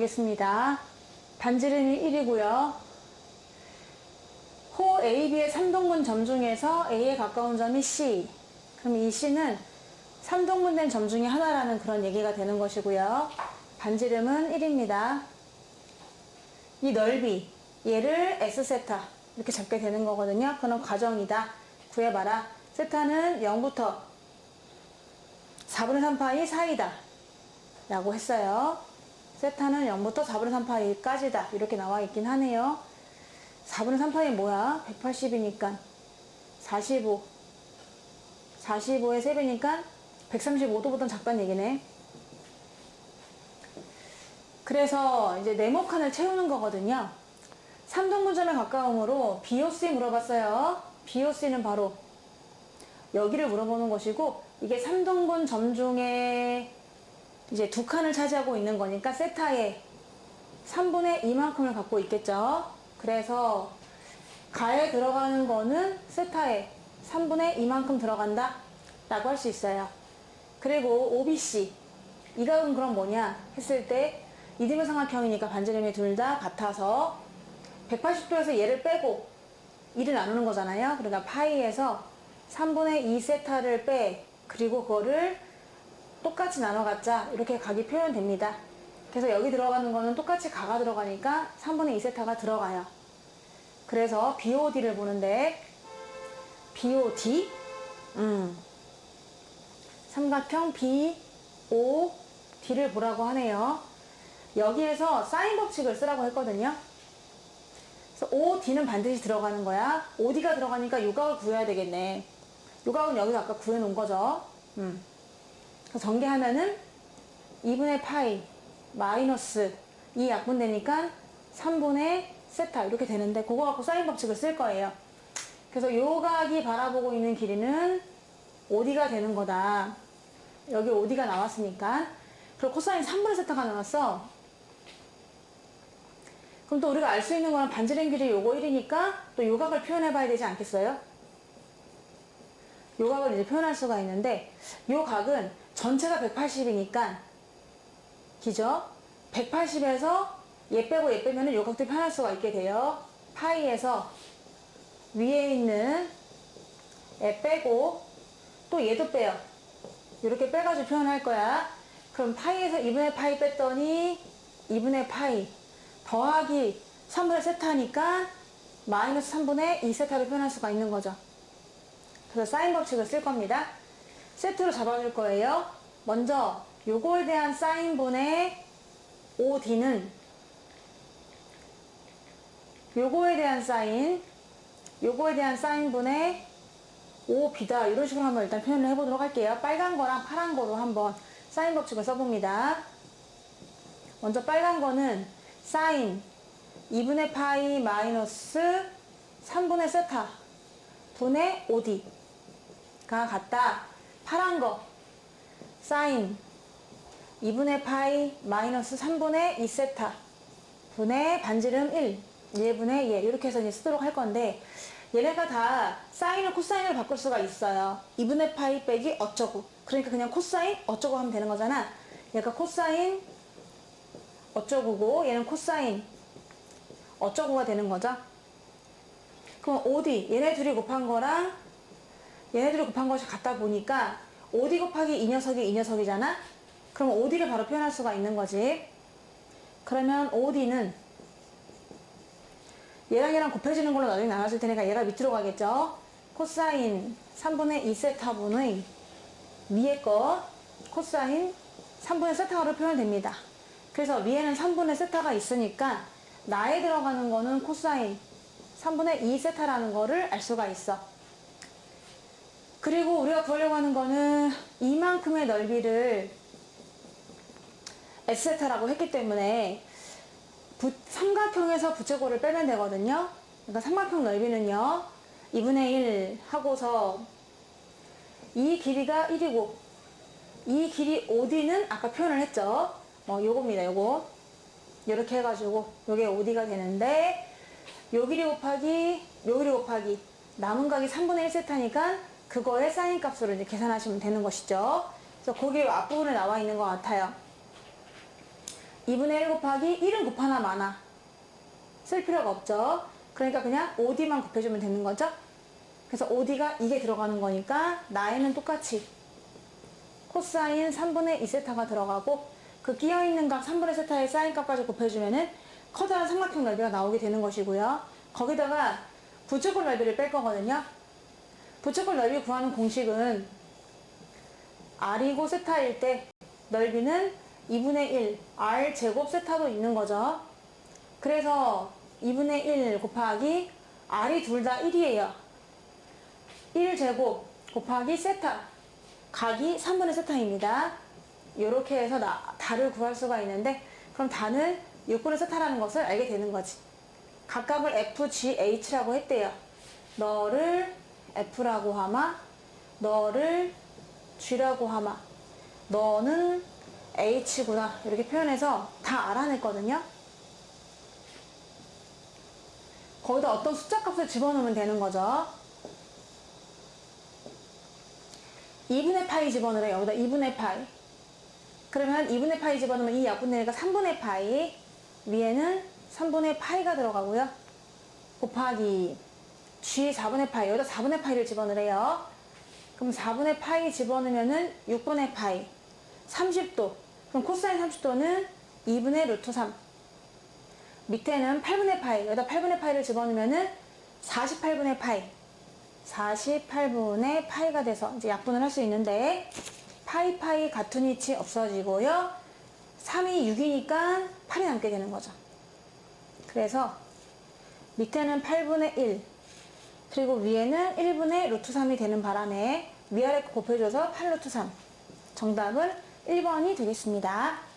보겠습니다. 반지름이 1이고요. 호 AB의 3동분 점 중에서 A에 가까운 점이 C. 그럼 이 C는 3동분 된 점 중에 하나라는 그런 얘기가 되는 것이고요. 반지름은 1입니다. 이 넓이, 얘를 S세타 이렇게 잡게 되는 거거든요. 그럼 과정이다. 구해봐라. 세타는 0부터 4분의 3파이 사이다. 라고 했어요. 세타는 0부터 4분의 3파이 까지다. 이렇게 나와 있긴 하네요. 4분의 3파이 뭐야? 180이니까 45. 45의 3배니까 135도보다 작다는 얘기네. 그래서 이제 네모칸을 채우는 거거든요. 3동분점에 가까움으로 BOC 물어봤어요. BOC는 바로 여기를 물어보는 것이고 이게 3동분 점 중에 이제 두 칸을 차지하고 있는 거니까 세타에 3분의 2만큼을 갖고 있겠죠. 그래서 가에 들어가는 거는 세타에 3분의 2만큼 들어간다 라고 할 수 있어요. 그리고 OBC 이 각은 그럼 뭐냐 했을 때 이등변 삼각형이니까 반지름이 둘 다 같아서 180도에서 얘를 빼고 1을 나누는 거잖아요. 그러니까 파이에서 3분의 2 세타를 빼 그리고 그거를 똑같이 나눠 갖자 이렇게 각이 표현됩니다. 그래서 여기 들어가는 거는 똑같이 가가 들어가니까 3분의 2 세타가 들어가요. 그래서 BOD를 보는데 BOD 음. 삼각형 BOD를 보라고 하네요. 여기에서 사인 법칙을 쓰라고 했거든요. 그래서 OD는 반드시 들어가는 거야. OD가 들어가니까 요각을 구해야 되겠네. 요각은 여기서 아까 구해놓은 거죠. 음. 그래서 전개하면은 2분의 파이 마이너스 이 약분되니까 3분의 세타 이렇게 되는데 그거 갖고 사인 법칙을 쓸 거예요. 그래서 요각이 바라보고 있는 길이는 OD가 되는 거다. 여기 OD가 나왔으니까. 그리고 코사인 3분의 세타가 나왔어. 그럼 또 우리가 알 수 있는 거는 반지름 길이 요거 1이니까 또 요각을 표현해 봐야 되지 않겠어요? 요각을 이제 표현할 수가 있는데 요 각은 전체가 180이니까 기죠? 180에서 얘 빼고 얘 빼면은 요 각도 표현할 수가 있게 돼요. 파이에서 위에 있는 얘 빼고 또 얘도 빼요. 이렇게 빼가지고 표현할 거야. 그럼 파이에서 2분의 파이 뺐더니 2분의 파이 더하기 3분의 세타니까 마이너스 3분의 2 세타를 표현할 수가 있는 거죠. 그래서 사인 법칙을 쓸 겁니다. 세트로 잡아줄 거예요. 먼저 요거에 대한 사인분의 OD는 요거에 대한 사인 요거에 대한 사인분의 OB다 이런 식으로 한번 일단 표현을 해보도록 할게요. 빨간 거랑 파란 거로 한번 사인 법칙을 써봅니다. 먼저 빨간 거는 사인 2분의 파이 마이너스 3분의 세타 분의 OD 가 같다. 파란 거. 사인. 2분의 파이 마이너스 3분의 2세타. 분의 반지름 1 1분의 얘. 이렇게 해서 이제 쓰도록 할 건데 얘네가 다 사인을 코사인으로 바꿀 수가 있어요. 2분의 파이 빼기 어쩌고. 그러니까 그냥 코사인 어쩌고 하면 되는 거잖아. 얘가 코사인 어쩌고고 얘는 코사인 어쩌고가 되는 거죠? 그럼 OD 얘네 둘이 곱한 거랑 얘네 둘이 곱한 것이 같다 보니까 OD 곱하기 이 녀석이 이 녀석이잖아? 그럼 OD를 바로 표현할 수가 있는 거지. 그러면 OD는 얘랑 얘랑 곱해지는 걸로 나중에 나눠질 테니까 얘가 밑으로 가겠죠? 코사인 3분의 2세타분의 위에 거 코사인 3분의 세타로 표현됩니다. 그래서 위에는 3분의 세타가 있으니까 나에 들어가는 거는 코사인 3분의 2 세타라는 거를 알 수가 있어. 그리고 우리가 구하려고 하는 거는 이만큼의 넓이를 S세타라고 했기 때문에 부- 삼각형에서 부채꼴을 빼면 되거든요. 그러니까 삼각형 넓이는요. 2분의 1 하고서 이 길이가 1이고 이 길이 OD는 아까 표현을 했죠. 뭐 요겁니다. 요거. 이렇게 해가지고 요게 OD가 되는데 요 길이 곱하기 요 길이 곱하기 남은 각이 3분의 1세타니까 그거의 사인 값으로 이제 계산하시면 되는 것이죠. 그래서 거기 앞부분에 나와 있는 것 같아요. 2분의 1 곱하기 1은 곱하나 마나 쓸 필요가 없죠. 그러니까 그냥 OD만 곱해주면 되는 거죠. 그래서 OD가 이게 들어가는 거니까 나에는 똑같이 코사인 3분의 2세타가 들어가고 그 끼어있는 각 3분의 세타의 사인 값까지 곱해주면은 커다란 삼각형 넓이가 나오게 되는 것이고요. 거기다가 부채꼴 넓이를 뺄 거거든요. 부채꼴 넓이 구하는 공식은 R이고 세타일 때 넓이는 2분의 1 R 제곱 세타도 있는 거죠. 그래서 2분의 1 곱하기 R이 둘 다 1이에요. 1 제곱 곱하기 세타 각이 3분의 세타입니다. 이렇게 해서 나, 다를 구할 수가 있는데 그럼 다는 6분의 세타라는 것을 알게 되는 거지. 각각을 FGH라고 했대요. 너를 F라고 하마, 너를 G라고 하마, 너는 H구나. 이렇게 표현해서 다 알아냈거든요. 거기다 어떤 숫자 값을 집어넣으면 되는 거죠. 2분의 파이 집어넣으래. 여기다 2분의 파이. 그러면 2분의 파이 집어넣으면 이 약분되니까 3분의 파이. 위에는 3분의 파이가 들어가고요. 곱하기 G 4분의 파이. 여기다 4분의 파이를 집어넣으래요. 그럼 4분의 파이 집어넣으면은 6분의 파이. 30도. 그럼 코사인 30도는 2분의 루트 3. 밑에는 8분의 파이. 여기다 8분의 파이를 집어넣으면은 48분의 파이. 48분의 파이가 돼서 이제 약분을 할 수 있는데 파이 파이 같은 위치 없어지고요. 3이 6이니까 8이 남게 되는 거죠. 그래서 밑에는 8분의 1 그리고 위에는 1분의 루트 3이 되는 바람에 위아래 거 곱해줘서 8 루트 3 정답은 1번이 되겠습니다.